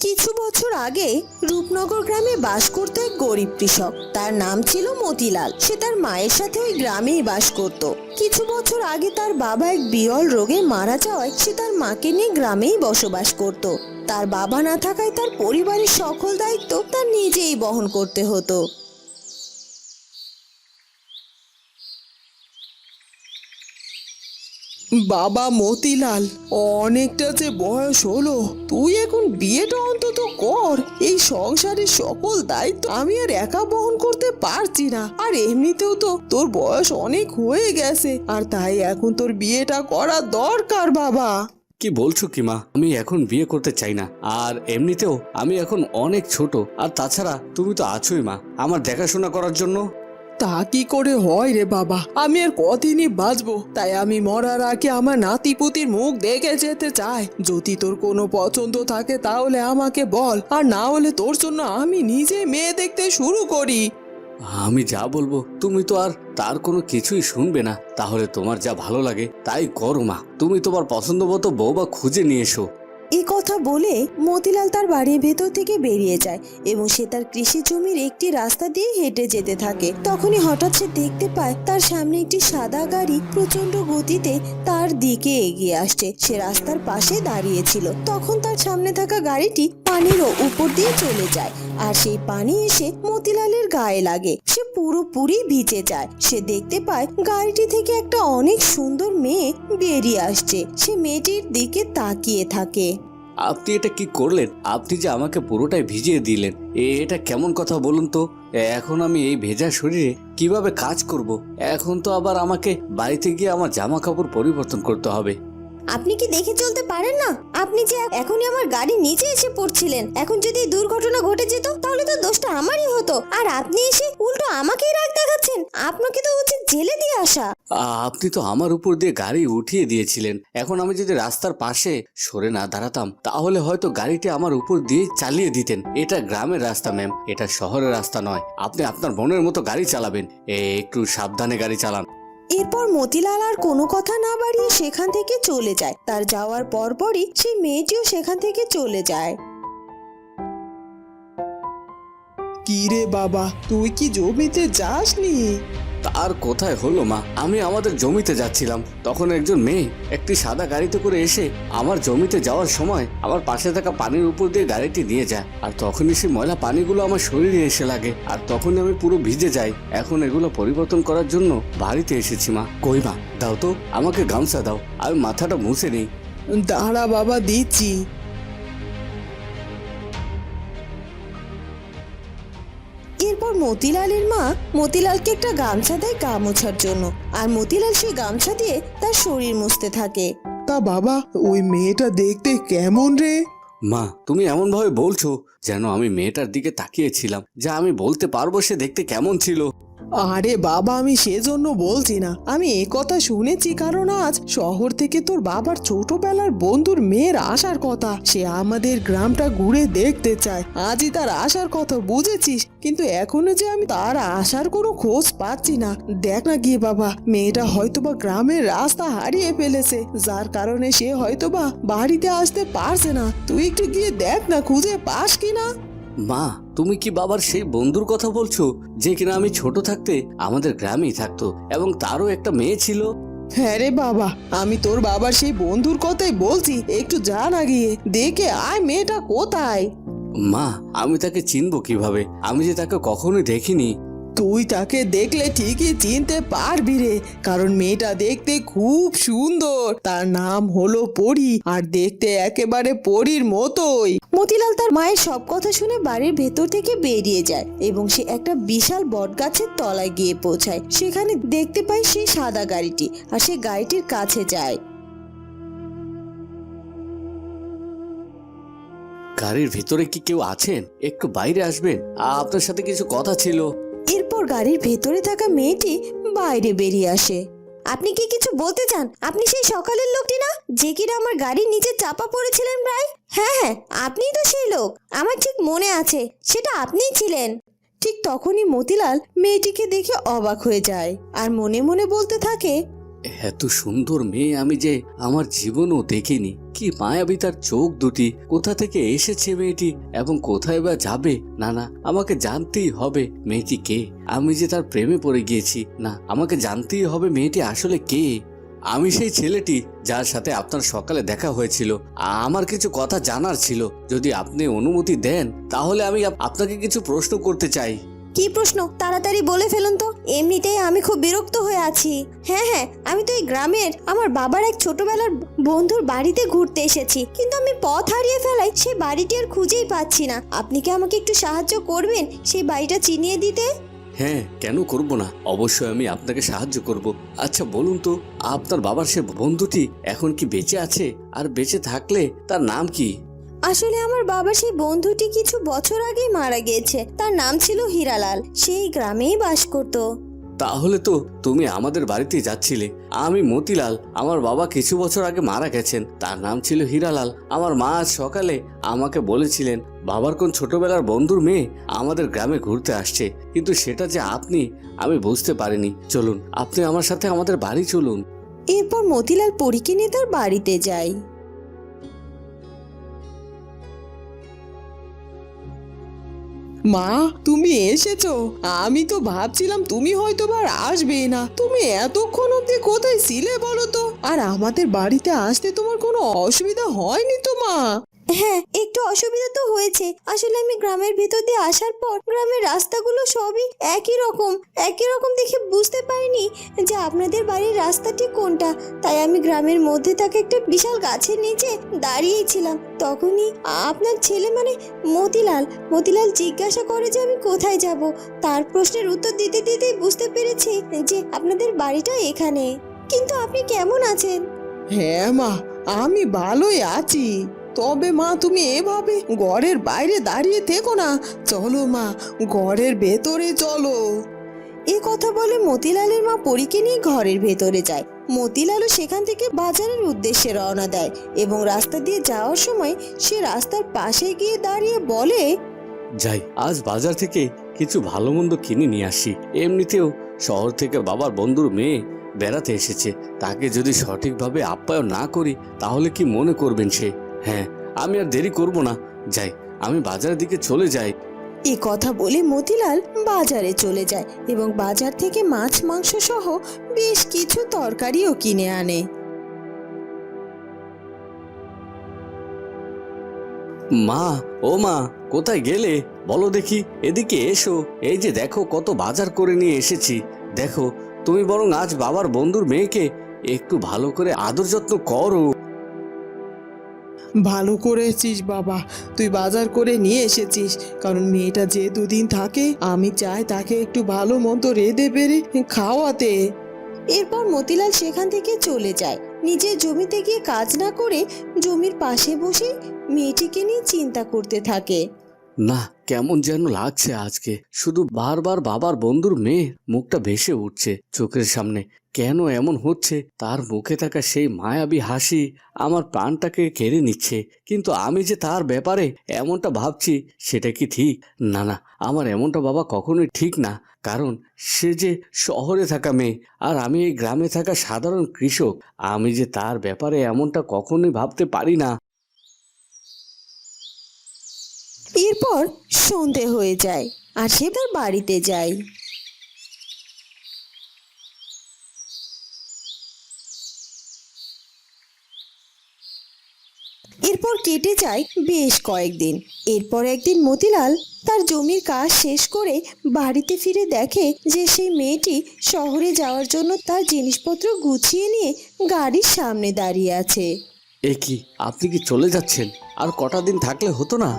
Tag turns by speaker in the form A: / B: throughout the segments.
A: কিছু বছর আগে রূপনগর গ্রামে বাস করতো এক গরিব কৃষক। তার নাম ছিল মতিলাল। সে তার মায়ের সাথে ওই গ্রামেই বাস করত। কিছু বছর আগে তার বাবা এক বিরল রোগে মারা যাওয়ায় সে তার মাকে নিয়ে গ্রামেই বসবাস করত। তার বাবা না থাকায় তার পরিবারের সকল দায়িত্ব তার নিজেই বহন করতে হতো।
B: বাবা মতিলাল, অনেকটা যে বয়স হলো, তুই এখন বিয়েটা অন্তত কর। এই সংসারের সকল দায়িত্ব আমি আর একা বহন করতে পারছি না। আর এমনিতেও তো তোর বয়স অনেক হয়ে গেছে, আর তাই এখন তোর বিয়েটা করা দরকার, বাবা।
C: কি বলছো কি মা? আমি এখন বিয়ে করতে চাই না। আর এমনিতেও আমি এখন অনেক ছোট, আর তাছাড়া তুমি তো আছোই মা। আমার দেখাশোনা করার জন্য
B: তা কি করে হয় রে বাবা? আমি আর কদিনই বাঁচবো। তাই আমি মরার আগে আমার নাতি পুতির মুখ দেখে যেতে চাই। যদি তোর কোনো পছন্দ থাকে তাহলে আমাকে বল। আর না হলে তোর জন্য আমি নিজে মেয়ে দেখতে শুরু করি।
C: আমি যা বলব, তুমি তো আর তার কোনো কিছুই শুনবে না। তাহলে তোমার যা ভালো লাগে, তাই করো মা। তুমি তোমার পছন্দ মতো বউ বা খুঁজে নিয়ে এসো।
A: এই কথা বলে মতিলাল তার বাড়ির ভেতর থেকে বেরিয়ে যায় এবং সে তার কৃষি জমির একটি রাস্তা দিয়ে হেঁটে যেতে থাকে। তখনই হঠাৎ সে দেখতে পায় তার সামনে একটি সাদা গাড়ি প্রচণ্ড গতিতে তার দিকে এগিয়ে আসছে। সে রাস্তার পাশে দাঁড়িয়েছিল তখন তার সামনে থাকা গাড়িটি পানির উপর দিয়ে চলে যায়। আর সেই পানি এসে মতিলালের গায়ে লাগে। সে পুরোপুরি ভিজে যায়। সে দেখতে পায় গাড়িটি থেকে একটা অনেক সুন্দর মেয়ে বেরিয়ে আসছে। সে মেয়েটির দিকে তাকিয়ে থাকে।
C: আপনি এটা কি করলেন? আপনি যে আমাকে পুরোটাই ভিজিয়ে দিলেন। এটা কেমন কথা বলুন তো? এখন আমি এই ভেজা শরীরে কীভাবে কাজ করব? এখন তো আবার আমাকে বাড়িতে গিয়ে আমার জামা কাপড় পরিবর্তন করতে হবে।
A: আপনি কি দেখে চলতে পারেন না? আপনি যে এখনই আমার গাড়ির নিচে এসে পড়ছিলেন। এখন যদি দুর্ঘটনা ঘটে যেত, তাহলে তো দোষটা আমারই হতো। আর আপনি এসে উল্টো আমাকেই রাগ দেখাচ্ছেন। আপনাকে তো উচিত জেলে দিয়ে আসা।
C: আপনি তো আমার উপর দিয়ে গাড়ি উঠিয়ে দিয়েছিলেন। এখন আমি যদি রাস্তার পাশে সরে না দাঁড়াতাম, তাহলে হয়তো গাড়িটি আমার উপর দিয়ে চালিয়ে দিতেন। এটা গ্রামের রাস্তা, ম্যাম। এটা শহরের রাস্তা নয়। আপনি আপনার বোনের মতো গাড়ি চালাবেন। একটু সাবধানে গাড়ি চালান।
A: এরপর মতিলাল আর কোনো কথা না বাড়িয়ে সেখান থেকে চলে যায়। তার যাওয়ার পরপরই সেই মেয়েটিও সেখান থেকে চলে যায়।
B: কি রে বাবা, তুই কি জমিতে যাসনি?
C: তার কোথায় হলো মা? আমি আমাদের জমিতে যাচ্ছিলাম। তখন একজন মেয়ে একটি সাদা গাড়িতে করে এসে আমার জমিতে যাওয়ার সময় আমার পাশে থাকা পানির উপর দিয়ে গাড়িটি নিয়ে যায়। আর তখনই সেই ময়লা পানিগুলো আমার শরীরে এসে লাগে। আর তখনই আমি পুরো ভিজে যাই। এখন এগুলো পরিবর্তন করার জন্য বাড়িতে এসেছি মা। কই মা? দাও তো, আমাকে গামছা দাও। আমি মাথাটা মুছে নেই।
B: দাঁড়া বাবা, দিচ্ছি।
A: মতিলালের মা মতিলালকে একটা গামছা দেয় গা মোছার জন্য। আর মতিলাল সেই গামছা দিয়ে তার শরীর মুছতে থাকে।
B: তা বাবা ওই মেয়েটা দেখতে কেমন রে?
C: মা তুমি এমন ভাবে বলছো যেন আমি মেয়েটার দিকে তাকিয়েছিলাম। যা আমি বলতে পারব সে দেখতে কেমন ছিল।
B: আরে বাবা, আমি সেজন্য বলছি না। আমি এ কথা শুনেছি কারণ আজ শহর থেকে তোর বাবার ছোটবেলার বন্ধুর মেয়ের আসার কথা। সে আমাদের গ্রামটা ঘুরে দেখতে চায়। আজই তার আসার কথা বুঝেছিস, কিন্তু এখনও যে আমি তার আসার কোনো খোঁজ পাচ্ছি না। দেখ না গিয়ে বাবা, মেয়েটা হয়তোবা গ্রামের রাস্তা হারিয়ে ফেলেছে। যার কারণে সে হয়তোবা বাড়িতে আসতে পারছে না। তুই একটু গিয়ে দেখ না, খুঁজে পাস কিনা?
C: মা তুমি কি বাবার সেই বন্ধুর কথা বলছো যে কিনা আমি ছোট থাকতে আমাদের গ্রামেই থাকতো এবং তারও একটা মেয়ে ছিল?
B: হ্যাঁ রে বাবা আমি তোর বাবার সেই বন্ধুর কথাই বলছি একটু যা না গিয়ে দেখে আয় মেয়েটা কোথায়?
C: মা আমি তাকে চিনবো কীভাবে? আমি যে তাকে কখনোই দেখিনি।
B: তুই তাকে দেখলে ঠিকই চিনতে পারবি রে কারণ মেয়েটা দেখতে খুব সুন্দর। তার নাম হলো পরি আর দেখতে একেবারে পরীর মতোই।
A: মতিলাল তার মায়ের সব কথা শুনে বাড়ির ভেতর থেকে বেরিয়ে যায় এবং সে একটা বিশাল বটগাছের তলায় গিয়ে পৌঁছায়। সেখানে দেখতে পায় সেই সাদা গাড়িটি আর সে গাড়িটির কাছে যায়।
C: গাড়ির ভেতরে কি কেউ আছেন? একটু বাইরে আসবেন। আপনার সাথে কিছু কথা ছিল।
A: এরপর গাড়ির ভেতরে থাকা মেয়েটি বাইরে বেরিয়ে আসে। আপনি কি কিছু বলতে চান? আপনি সেই সকালের লোকটি না? যে কিনা আমার গাড়ির নিচে চাপা পড়েছিলেন প্রায়? হ্যাঁ হ্যাঁ আপনিই তো সেই লোক। আমার ঠিক মনে আছে, সেটা আপনিই ছিলেন। ঠিক তখনই মতিলাল মেয়েটিকে দেখে অবাক হয়ে যায় আর মনে মনে বলতে থাকে
C: এত সুন্দর মেয়ে আমি যে আমার জীবনও দেখিনি। কি মায়াবী তার চোখ দুটি। কোথা থেকে এসেছে মেয়েটি এবং কোথায় বা যাবে? না না আমাকে জানতেই হবে মেয়েটি কে। আমি যে তার প্রেমে পড়ে গিয়েছি, না, আমাকে জানতেই হবে মেয়েটি আসলে কে। আমি সেই ছেলেটি যার সাথে আপনার সকালে দেখা হয়েছিল। আমার কিছু কথা জানার ছিল। যদি আপনি অনুমতি দেন, তাহলে আমি আপনাকে কিছু প্রশ্ন করতে চাই।
A: কি প্রশ্ন? তাড়াতাড়ি বলে ফেলুন তো। এমনিতেই আমি খুব বিরক্ত হয়ে আছি। হ্যাঁ হ্যাঁ আমি তো এই গ্রামের আমার বাবার এক ছোটবেলার বন্ধুর বাড়িতে ঘুরতে এসেছি। কিন্তু আমি পথ হারিয়ে ফেলাই সেই বাড়িটি আর খুঁজেই পাচ্ছি না। আপনি কি আমাকে একটু সাহায্য করবেন সেই বাড়িটা চিনিয়ে দিতে?
C: হ্যাঁ কেন করব না? অবশ্যই আমি আপনাকে সাহায্য করব। আচ্ছা বলুন তো, আপনার বাবার সে বন্ধুটি এখন কি বেঁচে আছে? আর বেঁচে থাকলে তার নাম কি?
A: আসলে আমার বাবা সেই বন্ধুটি কিছু বছর আগেই মারা গিয়েছে। তার নাম ছিল হীরালাল। সেই গ্রামেই বাস করতো।
C: তাহলে তো তুমি আমাদের বাড়িতে যাচ্ছিলে। আমি মতিলাল আমার বাবা কিছু বছর আগে মারা গেছেন। তার নাম ছিল হীরালাল। আমার মা আজ সকালে আমাকে বলেছিলেন বাবার কোন ছোটবেলার বন্ধুর মেয়ে আমাদের গ্রামে ঘুরতে আসছে। কিন্তু সেটা যে আপনি আমি বুঝতে পারিনি। চলুন আপনি আমার সাথে আমাদের বাড়ি চলুন।
A: এরপর মতিলাল পরীকে নিয়ে তার বাড়িতে যায়।
B: মা, তুমি এসেছ। আমি তো ভাবছিলাম তুমি হয়তো বার আসবে না। তুমি এতক্ষণ অব্দি কোথায় ছিলে বলো তো? আর আমাদের বাড়িতে আসতে তোমার কোনো অসুবিধা হয়নি তো, মা?
A: হ্যাঁ একটু অসুবিধা তো হয়েছে। আসলে আমি গ্রামের ভেতর দিয়ে আসার পর গ্রামের রাস্তাগুলো সবই একই রকম। একই রকম দেখে বুঝতে পারিনি যে আপনাদের বাড়ির রাস্তাটি কোনটা। তাই আমি গ্রামের মধ্যে থাকা একটা বিশাল গাছের নিচে দাঁড়িয়েই ছিলাম তখনই আপনার ছেলে মানে মতিলাল। মতিলাল জিজ্ঞাসা করে যে আমি কোথায় যাব। তার প্রশ্নের উত্তর দিতে দিতেই বুঝতে পেরেছি যে আপনাদের বাড়িটা এখানে। কিন্তু আপনি কেমন আছেন?
B: হ্যাঁ মা, আমি ভালোই আছি। তবে মা তুমি এভাবে ঘরের বাইরে দাঁড়িয়ে থেকো না। চলো মা ঘরের ভেতরে চলো।
A: এ কথা বলে মতিলালের মা পরীকে নিয়ে ঘরের ভেতরে যায়। মতিলালও সেখান থেকে বাজারের উদ্দেশ্যে রওনা দেয় এবং রাস্তা দিয়ে যাওয়ার সময় সে রাস্তার পাশে গিয়ে দাঁড়িয়ে বলে
C: যাই আজ বাজার থেকে কিছু ভালো মন্দ কিনে নিয়ে আসি। এমনিতেও শহর থেকে বাবার বন্ধুর মেয়ে বেড়াতে এসেছে। তাকে যদি সঠিকভাবে আপ্যায়ন না করি তাহলে কি মনে করবেন সে? হ্যাঁ আমি আর দেরি করব না। যাই আমি বাজারের দিকে চলে যাই।
A: এ কথা বলে মতিলাল বাজারে চলে যায় এবং বাজার থেকে মাছ মাংস সহ বেশ কিছু তরকারিও কিনে আনে।
C: মা ও মা কোথায় গেলে? বলো দেখি এদিকে এসো। এই যে দেখো কত বাজার করে নিয়ে এসেছি। দেখো তুমি বরং আজ বাবার বন্ধুর মেয়েকে একটু ভালো করে আদর যত্ন করো।
B: ভালো করেছিস বাবা। তুই বাজার করে নিয়ে এসেছিস। কারণ মেয়েটা যে দুদিন থাকে আমি চাই তাকে একটু ভালো মন্দ রেঁধে বেড়ে খাওয়াতে।
A: এরপর মতিলাল সেখান থেকে চলে যায়। নিজের জমিতে গিয়ে কাজ না করে জমির পাশে বসে মেয়েটিকে নিয়ে চিন্তা করতে থাকে।
C: না কেমন যেন লাগছে আজকে। শুধু বারবার বাবার বন্ধুর মেয়ে মুখটা ভেসে উঠছে চোখের সামনে। কেন এমন হচ্ছে? তার মুখে থাকা সেই মায়াবী হাসি আমার প্রাণটাকে কেড়ে নিচ্ছে। কিন্তু আমি যে তার ব্যাপারে এমনটা ভাবছি, সেটা কি ঠিক? না না, আমার এমনটা বাবা কখনোই ঠিক না। কারণ সে যে শহরে থাকা মেয়ে, আর আমি এই গ্রামে থাকা সাধারণ কৃষক, আমি যে তার ব্যাপারে এমনটা কখনোই ভাবতে পারি না।
A: এরপর সন্ধে হয়ে যায়, আর সে তার বাড়িতে যায়। এরপর কেটে যায় বেশ কয়েকদিন। এরপর একদিন মতিলাল তার জমির কাজ শেষ করে বাড়িতে ফিরে দেখে যে সেই মেয়েটি শহরে যাওয়ার জন্য তার জিনিসপত্র গুছিয়ে নিয়ে গাড়ির সামনে দাঁড়িয়ে আছে।
C: এ কি আপনি কি চলে যাচ্ছেন? আর কটা দিন থাকলে হতো না?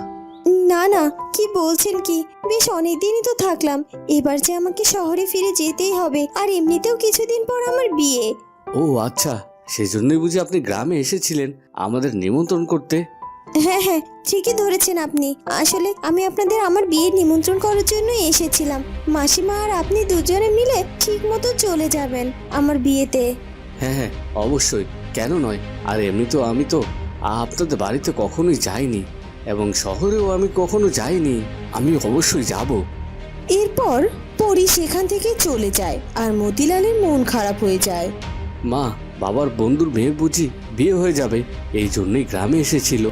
A: না না কি বলছেন কি? বেশ অনেক দিনই তো থাকলাম। এবার যে আমাকে শহরে ফিরে যেতেই হবে আর এমনিতেও কিছুদিন পর আমার বিয়ে।
C: ও আচ্ছা। সেজন্যই বুঝি আপনি গ্রামে এসেছিলেন আমাদের নিমন্ত্রণ করতে।
A: হ্যাঁ হ্যাঁ ঠিকই ধরেছেন আপনি। আসলে আমি আপনাদের আমার বিয়ের নিমন্ত্রণ করার জন্য এসেছিলাম। মাসিমা আর আপনি দুজনে মিলে ঠিক মতো চলে যাবেন আমার বিয়েতে।
C: হ্যাঁ হ্যাঁ অবশ্যই। কেন নয়? আর এমনিতেও আমি তো আপনাদের বাড়িতে কখনোই যাইনি এবং শহরেও আমি কখনো যাইনি। আমি অবশ্যই যাব।
A: এরপর পরি সেখান থেকে চলে যায় আর মতিলালের মন খারাপ হয়ে যায়।
C: মা বাবার বন্ধুর মেয়ে বুঝি বিয়ে হয়ে যাবে, এই জন্যই গ্রামে এসেছিল।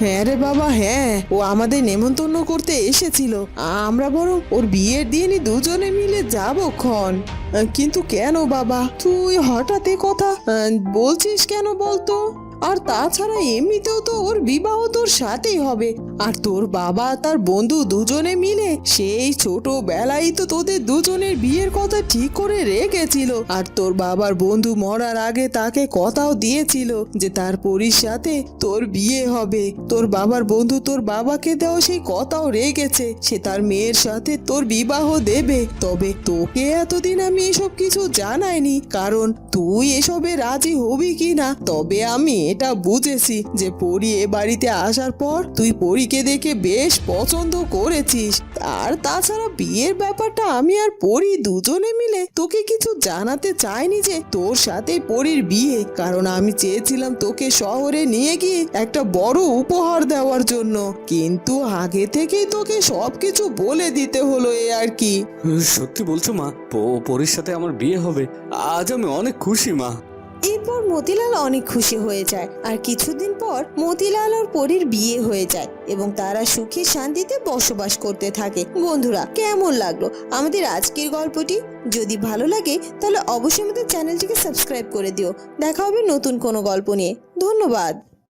B: হ্যাঁ রে বাবা হ্যাঁ ও আমাদের নেমন্তন্ন করতে এসেছিল। আমরা বরং ওর বিয়ের দিনই দুজনে মিলে যাব ক্ষণ। কিন্তু কেন বাবা? তুই হঠাৎ কথা বলছিস কেন বলতো? আর তাছাড়া এমনিতেও তো ওর বিবাহ তোর সাথেই হবে। আর তোর বাবা তার বন্ধু দুজনে মিলে সেই ছোটবেলায় তো তোদের দুজনের বিয়ের কথা ঠিক করে রেখেছিল। আর তোর বাবার বন্ধু মরার আগে তাকে কথাও দিয়েছিল যে তার পরির সাথে তোর বিয়ে হবে। তোর বাবার বন্ধু তোর বাবাকে দেওয়া সেই কথাও রেখেছে। সে তার মেয়ের সাথে তোর বিবাহ দেবে। তবে তোকে এতদিন আমি এসব কিছু জানাইনি। কারণ তুই এসবে রাজি হবি কি না তবে আমি এটা বুঝেছি যে পরি এ বাড়িতে আসার পর তুই পরীকে দেখে বেশ পছন্দ করেছিস। আর তাছাড়া বিয়ের ব্যাপারটা আমি আর পরি দুজনে মিলে তোকে কিছু জানাতে চাইনি যে তোর সাথে পরির বিয়ে কারণ আমি চেয়েছিলাম তোকে শহরে নিয়ে গিয়ে একটা বড় উপহার দেওয়ার জন্য। কিন্তু আগে থেকেই তোকে সবকিছু বলে দিতে হলো এ আর কি।
C: সত্যি বলছো মা পরীর সাথে আমার বিয়ে হবে। আজ আমি অনেক খুশি মা।
A: এরপর মতিলাল অনেক খুশি হয়ে যায়। আর কিছুদিন পর মতিলাল ওর পরীর বিয়ে হয়ে যায় এবং তারা সুখে শান্তিতে বসবাস করতে থাকে। বন্ধুরা, কেমন লাগল? আমাদের আজকের গল্পটি? যদি ভালো লাগে, তাহলে অবশ্যই আমাদের চ্যানেলটিকে সাবস্ক্রাইব করে দিও। দেখা হবে নতুন কোনো গল্প নিয়ে। ধন্যবাদ।